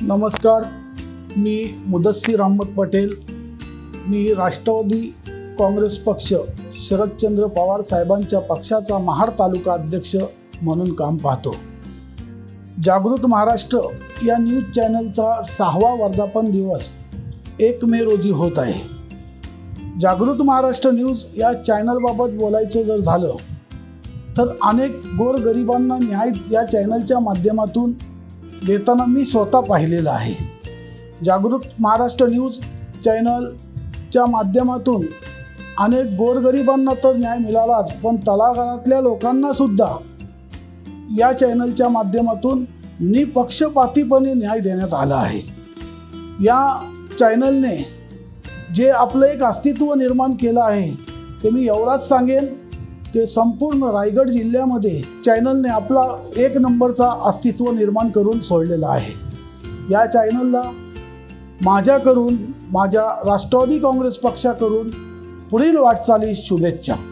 नमस्कार मी मुदस्सीर अहमद पटेल. मी राष्ट्रवादी काँग्रेस पक्ष शरदचंद्र पवार साहेबांच्या पक्षाचा महाड तालुका अध्यक्ष म्हणून काम पाहतो. जागृत महाराष्ट्र या न्यूज चॅनलचा सहावा वर्धापन दिवस एक मे रोजी होत आहे. जागृत महाराष्ट्र न्यूज या चॅनलबाबत बोलायचं जर झालं तर अनेक गोरगरिबांना न्याय या चॅनलच्या माध्यमातून देताना मी स्वतः पाहिलेलं आहे. जागृत महाराष्ट्र न्यूज चॅनलच्या माध्यमातून अनेक गोरगरिबांना तर न्याय मिळालाच पण तळागाळातल्या लोकांना सुद्धा या चॅनलच्या माध्यमातून निपक्षपातीपणे न्याय देण्यात आला आहे. या चॅनलने जे आपलं एक अस्तित्व निर्माण केलं आहे ते मी एवढाच सांगेन ते संपूर्ण रायगड जिल्ह्यामध्ये चॅनलने आपला एक नंबरचा अस्तित्व निर्माण करून सोडलेला आहे. या चॅनलला माझ्याकडून माझ्या राष्ट्रवादी काँग्रेस पक्षाकडून पुढील वाटचालीस शुभेच्छा.